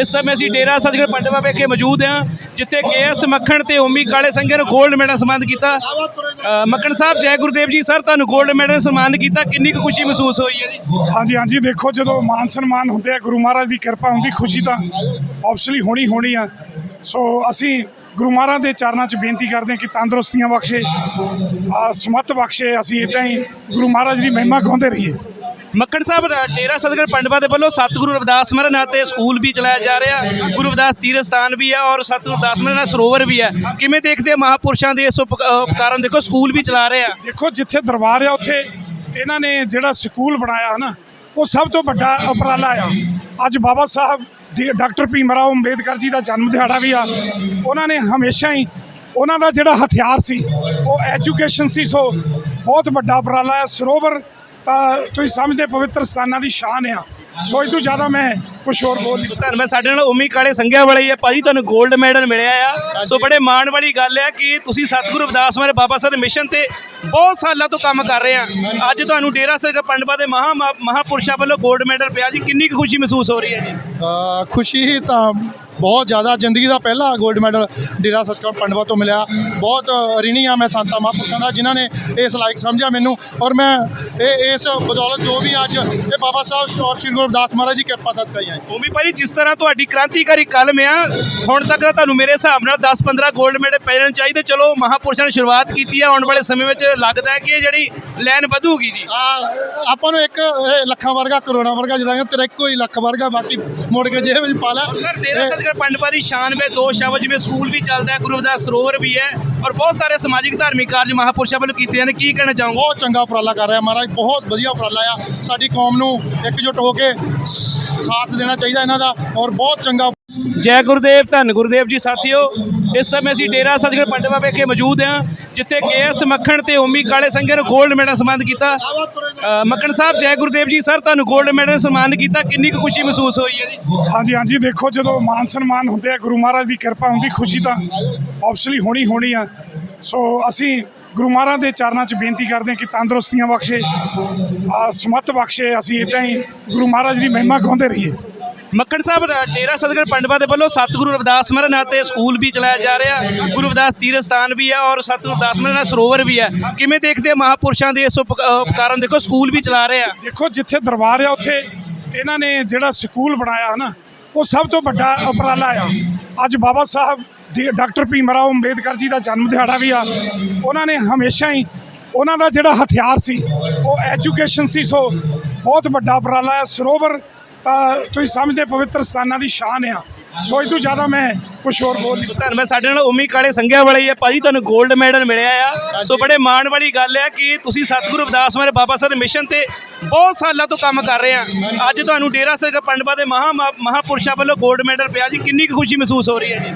ਇਸ ਸਮੇਂ ਅਸੀਂ ਡੇਰਾ ਸੱਚਖੰਡ ਪੰਡਵਾ ਵਿਖੇ ਮੌਜੂਦ ਹਾਂ, ਜਿੱਥੇ ਕੇਐਸ ਮੱਖਣ ਤੇ ਓਮੀ ਕਾਲੇ ਸੰਘਿਆ ਨੂੰ 골ਡ ਮੈਡਲ ਸਨਮਾਨਿਤ ਕੀਤਾ। ਮੱਖਣ ਸਾਹਿਬ, ਜੈ ਗੁਰਦੇਵ ਜੀ, ਸਰ, ਤੁਹਾਨੂੰ 골ਡ ਮੈਡਲ ਸਨਮਾਨਿਤ ਕੀਤਾ। ਕਿੰਨੀ ਕੁ ਖੁਸ਼ੀ ਮਹਿਸੂਸ ਹੋਈ ਹੈ ਜੀ? ਹਾਂਜੀ ਹਾਂਜੀ ਦੇਖੋ ਜਦੋਂ ਮਾਨ ਸਨਮਾਨ ਹੁੰਦੇ ਆ, ਗੁਰੂ ਮਹਾਰਾਜ ਦੀ ਕਿਰਪਾ ਹੁੰਦੀ, ਖੁਸ਼ੀ ਤਾਂ ਆਬਸਲੀ ਹੋਣੀ ਹੋਣੀ ਆ। ਸੋ ਅਸੀਂ ਗੁਰੂ ਮਹਾਰਾਜ ਦੇ ਚਰਨਾਂ 'ਚ ਬੇਨਤੀ ਕਰਦੇ ਹਾਂ ਕਿ ਤੰਦਰੁਸਤੀਆਂ ਬਖਸ਼ੇ ਆ ਸਮਤ ਬਖਸ਼ੇ, ਅਸੀਂ ਇਦਾਂ ਹੀ ਗੁਰੂ ਮਹਾਰਾਜ ਦੀ ਮਹਿਮਾ ਗਾਉਂਦੇ ਰਹੀਏ। ਮੱਖਣ ਸਾਹਿਬ ਡੇਰਾ ਸੱਚਖੰਡ ਪੰਡਵਾ ਦੇ ਵੱਲੋਂ ਸਤਿਗੁਰੂ ਰਵਿਦਾਸ ਮਹਾਰਾਜ ਨਾਂ ਤੇ ਸਕੂਲ ਵੀ ਚਲਾਇਆ ਜਾ ਰਿਹਾ। ਗੁਰੂ ਰਵਿਦਾਸ ਤੀਰਥ ਸਥਾਨ ਵੀ ਹੈ ਔਰ ਸਤਿਗੁਰੂ ਰਵਿਦਾਸ ਮਹਾਰਾਜ ਨਾਲ ਸਰੋਵਰ ਵੀ ਹੈ ਕਿਵੇਂ ਦੇਖਦੇ ਆ ਮਹਾਪੁਰਸ਼ਾਂ ਦੇ ਇਸ ਉਪ- ਅ, ਉਪਕਾਰਾਂ ਦੇਖੋ ਸਕੂਲ ਵੀ ਚਲਾ ਰਹੇ ਆ। ਦੇਖੋ ਜਿੱਥੇ ਦਰਬਾਰ ਆ ਉੱਥੇ ਇਹਨਾਂ ਨੇ ਜਿਹੜਾ ਸਕੂਲ ਬਣਾਇਆ ਨਾ ਉਹ ਸਭ ਤੋਂ ਵੱਡਾ ਉਪਰਾਲਾ ਆ। ਅੱਜ ਬਾਬਾ ਸਾਹਿਬ ਦੀ ਡਾਕਟਰ ਭੀਮ ਰਾਓ ਅੰਬੇਦਕਰ ਜੀ ਦਾ ਜਨਮ ਦਿਹਾੜਾ ਵੀ ਆ। ਉਹਨਾਂ ਨੇ ਹਮੇਸ਼ਾ ਹੀ ਉਹਨਾਂ ਦਾ ਜਿਹੜਾ ਹਥਿਆਰ ਸੀ ਉਹ ਐਜੂਕੇਸ਼ਨ ਸੀ। ਸੋ ਬਹੁਤ ਵੱਡਾ ਉਪਰਾਲਾ ਹੈ ਸਰੋਵਰ ਤਾਂ ਤੁਸੀਂ ਸਮਝਦੇ ਪਵਿੱਤਰ ਸਥਾਨਾਂ ਦੀ ਸ਼ਾਨ ਆ। ਸੋ ਇਹ ਤੋਂ ਜ਼ਿਆਦਾ ਮੈਂ ਕੁਝ ਹੋਰ ਬੋਲ ਨਹੀਂ ਸਕਦਾ। ਧੰਨਵਾਦ ਸਾਡੇ ਨਾਲ ਉਮੀ ਕਾਲੇ ਸੰਘਿਆ ਵਾਲੇ ਹੀ ਆ। ਭਾਜੀ ਤੁਹਾਨੂੰ 골ਡ ਮੈਡਲ ਮਿਲਿਆ ਆ। ਸੋ ਬੜੇ ਮਾਣ ਵਾਲੀ ਗੱਲ ਹੈ ਕਿ ਤੁਸੀਂ ਸਤਿਗੁਰੂ ਰਵਿਦਾਸ ਮਹਾਰਾਜ ਬਾਬਾ ਸਾਹਿਬ ਦੇ ਮਿਸ਼ਨ ਤੇ ਬਹੁਤ ਸਾਲਾਂ ਤੋਂ ਕੰਮ ਕਰ ਰਹੇ ਆ। ਅੱਜ ਤੁਹਾਨੂੰ ਡੇਰਾ ਸਾਹਿਬ ਪੰਡਵਾ ਦੇ ਮਹਾ ਮਹਾਪੁਰਸ਼ਾਂ ਵੱਲੋਂ 골ਡ ਮੈਡਲ ਪਿਆ ਜੀ। ਕਿੰਨੀ ਕੁ ਖੁਸ਼ੀ ਮਹਿਸੂਸ ਹੋ ਰਹੀ ਹੈ ਜੀ? ਖੁਸ਼ੀ ਹੀ ਤਾਂ ਬਹੁਤ ਜ਼ਿਆਦਾ ਜ਼ਿੰਦਗੀ ਦਾ ਪਹਿਲਾ 골ਡ ਮੈਡਲ ਡੇਰਾ ਸੱਚਖੰਡ ਪੰਡਵਾ ਤੋਂ ਮਿਲਿਆ। ਬਹੁਤ ਰਿਣੀ ਆ ਮੈਂ ਸੰਤਾਂ ਮਹਾਂਪੁਰਸ਼ਾਂ ਦਾ ਜਿਨ੍ਹਾਂ ਨੇ ਇਸ ਲਾਇਕ ਸਮਝਿਆ ਮੈਨੂੰ। ਔਰ ਮੈਂ ਇਹ ਇਸ ਬਦੌਲਤ ਜੋ ਵੀ ਅੱਜ ਇਹ ਬਾਬਾ ਸਾਹਿਬ ਔਰ ਸ਼੍ਰੀ ਗੁਰੂ ਰਵਿਦਾਸ ਮਹਾਰਾਜ ਦੀ ਕਿਰਪਾ ਸਦਕਾ ਹੀ। ਆਏ ਉਮੀ ਭਾਜੀ ਜਿਸ ਤਰ੍ਹਾਂ ਤੁਹਾਡੀ ਕ੍ਰਾਂਤੀਕਾਰੀ ਕਲਮ ਆ ਹੁਣ ਤੱਕ ਤਾਂ ਤੁਹਾਨੂੰ ਮੇਰੇ ਹਿਸਾਬ ਨਾਲ 10-15 골ਡ ਮੈਡਲ ਪੈ ਜਾਣੇ ਚਾਹੀਦੇ। ਚਲੋ ਮਹਾਪੁਰਸ਼ਾਂ ਨੇ ਸ਼ੁਰੂਆਤ ਕੀਤੀ ਆ ਆਉਣ ਵਾਲੇ ਸਮੇਂ ਵਿੱਚ ਲੱਗਦਾ ਹੈ ਕਿ ਇਹ ਜਿਹੜੀ ਲਾਈਨ ਵਧੂਗੀ ਜੀ। ਆਪਾਂ ਨੂੰ ਇੱਕ ਇਹ ਲੱਖਾਂ ਵਰਗਾ ਕਰੋੜਾਂ ਵਰਗਾ ਜਿਹੜਾ ਤੇਰਾ ਇੱਕੋ ਹੀ ਲੱਖ ਵਰਗਾ ਬਾਕੀ ਮੁੜ ਕੇ ਜੇਬ ਵਿੱਚ ਪਾ ਲੈ। ਸਰ ਡੇਰਾ ਸੱਚਖੰਡ ਪੰਡਵਾ ਦੀ ਸ਼ਾਨ ਵੇ ਦੋ ਸ਼ਬਦ ਜਿਵੇਂ ਸਕੂਲ ਵੀ ਚੱਲਦਾ ਹੈ ਗੁਰੂ ਰਵਿਦਾਸ ਸਰੋਵਰ ਵੀ ਹੈ ਔਰ ਬਹੁਤ ਸਾਰੇ ਸਮਾਜਿਕ ਧਾਰਮਿਕ ਕਾਰਜ ਮਹਾਪੁਰਸ਼ਾਂ ਵੱਲੋਂ ਕੀਤੇ ਜਾਂਦੇ ਕੀ ਕਹਿਣਾ ਚਾਹੋਗੇ? ਬਹੁਤ ਚੰਗਾ ਉਪਰਾਲਾ ਕਰ ਰਿਹਾ ਮਹਾਰਾਜ ਬਹੁਤ ਵਧੀਆ ਉਪਰਾਲਾ ਆ। ਸਾਡੀ ਕੌਮ ਨੂੰ ਇਕਜੁੱਟ ਹੋ ਕੇ ਸਾਥ ਦੇਣਾ ਚਾਹੀਦਾ ਇਹਨਾਂ ਦਾ ਔਰ ਬਹੁਤ ਚੰਗਾ ਜੈ ਗੁਰਦੇਵ ਧੰਨ ਗੁਰਦੇਵ ਜੀ ਸਾਥੀਓ। ਇਸ ਸਮੇਂ ਅਸੀਂ ਡੇਰਾ ਸੱਚਖੰਡ ਪੰਡਵਾ ਵਿਖੇ ਮੌਜੂਦ ਹਾਂ, ਜਿੱਥੇ ਕੇਐਸ ਮੱਖਣ ਤੇ ਓਮੀ ਕਾਲੇ ਸੰਘਿਆ ਨੂੰ 골ਡ ਮੈਡਲ ਸਨਮਾਨਿਤ ਕੀਤਾ। ਮੱਖਣ ਸਾਹਿਬ, ਜੈ ਗੁਰਦੇਵ ਜੀ, ਸਰ, ਤੁਹਾਨੂੰ 골ਡ ਮੈਡਲ ਸਨਮਾਨਿਤ ਕੀਤਾ। ਕਿੰਨੀ ਕੁ ਖੁਸ਼ੀ ਮਹਿਸੂਸ ਹੋਈ ਹੈ ਜੀ? ਹਾਂਜੀ ਹਾਂਜੀ ਦੇਖੋ ਜਦੋਂ ਮਾਨ ਸਨਮਾਨ ਹੁੰਦੇ ਆ, ਗੁਰੂ ਮਹਾਰਾਜ ਦੀ ਕਿਰਪਾ ਹੁੰਦੀ, ਖੁਸ਼ੀ ਤਾਂ ਆਬਸਲੀ ਹੋਣੀ ਹੋਣੀ ਆ। ਸੋ ਅਸੀਂ ਗੁਰੂ ਮਹਾਰਾਜ ਦੇ ਚਰਨਾਂ 'ਚ ਬੇਨਤੀ ਕਰਦੇ ਹਾਂ ਕਿ ਤੰਦਰੁਸਤੀਆਂ ਬਖਸ਼ੇ ਆ ਸਮਤ ਬਖਸ਼ੇ, ਅਸੀਂ ਇਦਾਂ ਹੀ ਗੁਰੂ ਮਹਾਰਾਜ ਦੀ ਮਹਿਮਾ ਗਾਉਂਦੇ ਰਹੀਏ। ਮੱਖਣ ਸਾਹਿਬ ਡੇਰਾ ਸੱਚਖੰਡ ਪੰਡਵਾ ਦੇ ਵੱਲੋਂ ਸਤਿਗੁਰੂ ਰਵਿਦਾਸ ਮਹਾਰਾਜ ਨਾਂ ਤੇ ਸਕੂਲ ਵੀ ਚਲਾਇਆ ਜਾ ਰਿਹਾ। ਗੁਰੂ ਰਵਿਦਾਸ ਤੀਰਥ ਸਥਾਨ ਵੀ ਹੈ ਔਰ ਸਤਿਗੁਰੂ ਰਵਿਦਾਸ ਮਹਾਰਾਜ ਨਾਲ ਸਰੋਵਰ ਵੀ ਹੈ ਕਿਵੇਂ ਦੇਖਦੇ ਆ ਮਹਾਪੁਰਸ਼ਾਂ ਦੇ ਇਸ ਉਪ- ਅ, ਦੇਖੋ ਸਕੂਲ ਵੀ ਚਲਾ ਰਹੇ ਆ। ਦੇਖੋ ਜਿੱਥੇ ਦਰਬਾਰ ਆ ਉੱਥੇ ਇਹਨਾਂ ਨੇ ਜਿਹੜਾ ਸਕੂਲ ਬਣਾਇਆ ਨਾ ਉਹ ਸਭ ਤੋਂ ਵੱਡਾ ਉਪਰਾਲਾ ਆ। ਅੱਜ ਬਾਬਾ ਸਾਹਿਬ ਦੀ ਡਾਕਟਰ ਭੀਮ ਰਾਓ ਅੰਬੇਦਕਰ ਜੀ ਦਾ ਜਨਮ ਦਿਹਾੜਾ ਵੀ ਆ। ਉਹਨਾਂ ਨੇ ਹਮੇਸ਼ਾ ਹੀ ਉਹਨਾਂ ਦਾ ਜਿਹੜਾ ਹਥਿਆਰ ਸੀ ਉਹ ਐਜੂਕੇਸ਼ਨ ਸੀ ਸੋ ਬਹੁਤ ਵੱਡਾ ਉਪਰਾਲਾ ਹੈ ਸਰੋਵਰ ਤਾਂ ਤੁਸੀਂ ਸਮਝਦੇ ਪਵਿੱਤਰ ਸਥਾਨਾਂ ਦੀ ਸ਼ਾਨ ਆ। ਸੋ ਇਹ ਤੋਂ ਜ਼ਿਆਦਾ ਮੈਂ ਕੁਛ ਹੋਰ ਬੋਲ ਨਹੀਂ ਸਕਦਾ ਧੰਨਵਾਦ ਸਾਡੇ ਨਾਲ ਉਮੀ ਕਾਲੇ ਸੰਘਿਆ ਵਾਲੇ ਆ। ਭਾਜੀ ਤੁਹਾਨੂੰ 골ਡ ਮੈਡਲ ਮਿਲਿਆ ਆ। ਸੋ ਬੜੇ ਮਾਣ ਵਾਲੀ ਗੱਲ ਆ ਕਿ ਤੁਸੀਂ ਸਤਿਗੁਰੂ ਅਰਦਾਸ ਮਾਰੇ ਬਾਬਾ ਸਰ ਮਿਸ਼ਨ ਤੇ ਬਹੁਤ ਸਾਲਾਂ ਤੋਂ ਕੰਮ ਕਰ ਰਹੇ ਆ। ਅੱਜ ਤੁਹਾਨੂੰ ਡੇਰਾ ਸਰਗਾ ਪੰਡਵਾ ਦੇ ਮਹਾ ਮਹਾਪੁਰਸ਼ਾਂ ਵੱਲੋਂ 골ਡ ਮੈਡਲ ਪਿਆ। ਜੀ ਕਿੰਨੀ ਕੁ ਖੁਸ਼ੀ ਮਹਿਸੂਸ ਹੋ ਰਹੀ ਹੈ ਜੀ?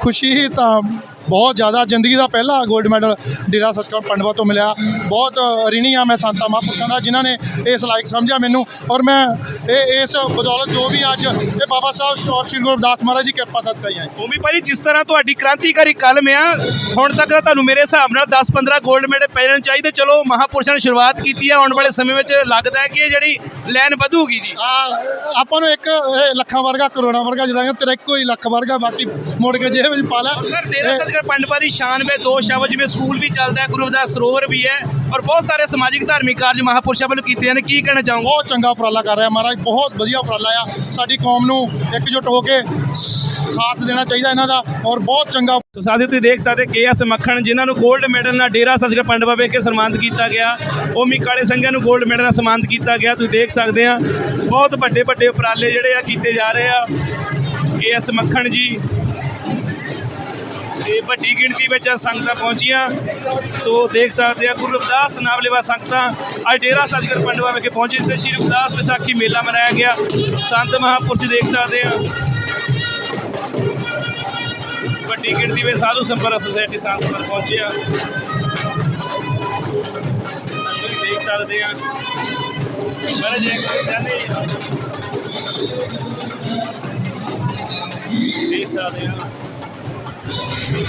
ਖੁਸ਼ੀ ਹੀ ਤਾਂ ਬਹੁਤ ਜ਼ਿਆਦਾ। ਜ਼ਿੰਦਗੀ ਦਾ ਪਹਿਲਾ 골ਡ ਮੈਡਲ ਡੇਰਾ ਸੱਚਖੰਡ ਪੰਡਵਾ ਤੋਂ ਮਿਲਿਆ। ਬਹੁਤ ਰਿਣੀ ਆ ਮੈਂ ਸੰਤਾ ਮਹਾਂਪੁਰਸ਼ਾਂ ਦਾ ਜਿਨ੍ਹਾਂ ਨੇ ਇਸ ਲਾਇਕ ਸਮਝਿਆ ਮੈਨੂੰ। ਔਰ ਮੈਂ ਇਹ ਇਸ ਬਦੌਲਤ ਜੋ ਵੀ ਅੱਜ ਇਹ ਬਾਬਾ ਸਾਹਿਬ ਔਰ ਸ਼੍ਰੀ ਗੁਰੂ ਮਹਾਰਾਜ ਦੀ ਕਿਰਪਾ ਸਦਕਾ ਹੀ ਆਏ ਉਮੀ ਭਾਜੀ ਜਿਸ ਤਰ੍ਹਾਂ ਤੁਹਾਡੀ ਕ੍ਰਾਂਤੀਕਾਰੀ ਕਲਮ ਆ ਹੁਣ ਤੱਕ ਤਾਂ ਤੁਹਾਨੂੰ ਮੇਰੇ ਹਿਸਾਬ ਨਾਲ 10-15 골ਡ ਮੈਡਲ ਪੈ ਜਾਣੇ ਚਾਹੀਦੇ। ਚਲੋ ਮਹਾਪੁਰਸ਼ਾਂ ਨੇ ਸ਼ੁਰੂਆਤ ਕੀਤੀ ਆ ਆਉਣ ਵਾਲੇ ਸਮੇਂ ਵਿੱਚ ਲੱਗਦਾ ਹੈ ਕਿ ਇਹ ਜਿਹੜੀ ਲਾਈਨ ਵਧੂਗੀ ਜੀ। ਆ ਆਪਾਂ ਨੂੰ ਇੱਕ ਇਹ ਲੱਖਾਂ ਵਰਗਾ ਕਰੋੜਾਂ ਵਰਗਾ ਜਿਹੜਾ ਤੇਰਾ ਇੱਕੋ ਹੀ ਲੱਖ ਵਰਗਾ ਬਾਕੀ ਮੁੜ ਕੇ ਜੇਬ ਵਿੱਚ ਪਾ ਲੈ। ਸਰ ਇਹ- ਸੱਚਖੰਡ ਪੰਡਵਾ ਦੀ ਸ਼ਾਨ ਵੇ ਦੋ ਸ਼ਬਦ ਜਿਵੇਂ ਸਕੂਲ ਵੀ ਚੱਲਦਾ ਹੈ ਗੁਰੂ ਰਵਿਦਾਸ ਸਰੋਵਰ ਵੀ ਹੈ ਔਰ ਬਹੁਤ ਸਾਰੇ ਸਮਾਜਿਕ ਧਾਰਮਿਕ ਕਾਰਜ ਮਹਾਪੁਰਸ਼ਾਂ ਵੱਲੋਂ ਕੀਤੇ ਜਾਂਦੇ ਕੀ ਕਹਿਣਾ ਚਾਹੋਗੇ? ਬਹੁਤ ਚੰਗਾ ਉਪਰਾਲਾ ਕਰ ਰਿਹਾ ਮਹਾਰਾਜ ਬਹੁਤ ਵਧੀਆ ਉਪਰਾਲਾ ਆ। ਸਾਡੀ ਕੌਮ ਨੂੰ ਇਕਜੁੱਟ ਹੋ ਕੇ ਸਾਥ ਦੇਣਾ ਚਾਹੀਦਾ ਇਹਨਾਂ ਦਾ ਔਰ ਬਹੁਤ ਚੰਗਾ ਤੋ ਸਾਥੀਓ ਤੁਸੀਂ ਦੇਖ ਸਕਦੇ ਕੇਐਸ ਮੱਖਣ ਜਿਨ੍ਹਾਂ ਨੂੰ 골ਡ ਮੈਡਲ ਨਾਲ ਡੇਰਾ ਸੱਚਖੰਡ ਪੰਡਵਾ ਵਿਖੇ ਸਨਮਾਨਿਤ ਕੀਤਾ ਗਿਆ। ਓਮੀ ਕਾਲੇ ਸੰਘਿਆ ਨੂੰ 골ਡ ਮੈਡਲ ਨਾਲ ਸਨਮਾਨਿਤ ਕੀਤਾ ਗਿਆ। ਤੁਸੀਂ ਦੇਖ ਸਕਦੇ ਆ ਬਹੁਤ ਵੱਡੇ ਵੱਡੇ ਉਪਰਾਲੇ ਜਿਹੜੇ ਆ ਕੀਤੇ ਜਾ ਰਹੇ ਆ। ਕੇਐਸ ਮੱਖਣ ਜੀ ਤੇ ਵੱਡੀ ਗਿਣਤੀ ਵਿੱਚ ਸੰਗਤਾਂ ਪਹੁੰਚੀਆਂ। ਸੋ ਦੇਖ ਸਕਦੇ ਆ, ਗੁਰੂ ਰਵਿਦਾਸ ਨਾਮ ਸੰਗਤਾਂ ਅੱਜ ਡੇਰਾ ਸੱਚਖੰਡ ਪੰਡਵਾ ਵਿਖੇ ਪਹੁੰਚੇ ਤੇ ਸ਼੍ਰੀ ਰਵਿਦਾਸ ਵਿਸਾਖੀ ਮੇਲਾ ਮਨਾਇਆ ਗਿਆ। ਸੰਤ ਮਹਾਂਪੁਰਸ਼ ਦੇਖ ਸਕਦੇ ਆ। ਵੱਡੀ ਗਿਣਤੀ ਵਿੱਚ ਸਾਧੂ ਸੰਪਰਕ ਸੁਸਾਇਟੀ ਸੰਸਥਾ ਪਹੁੰਚਿਆ ਤੁਸੀਂ ਦੇਖ ਸਕਦੇ ਆ ਮਹਾਰਾਜ ਜੀ ਜਾਨੇ ਦੇਖ ਸਕਦੇ ਆ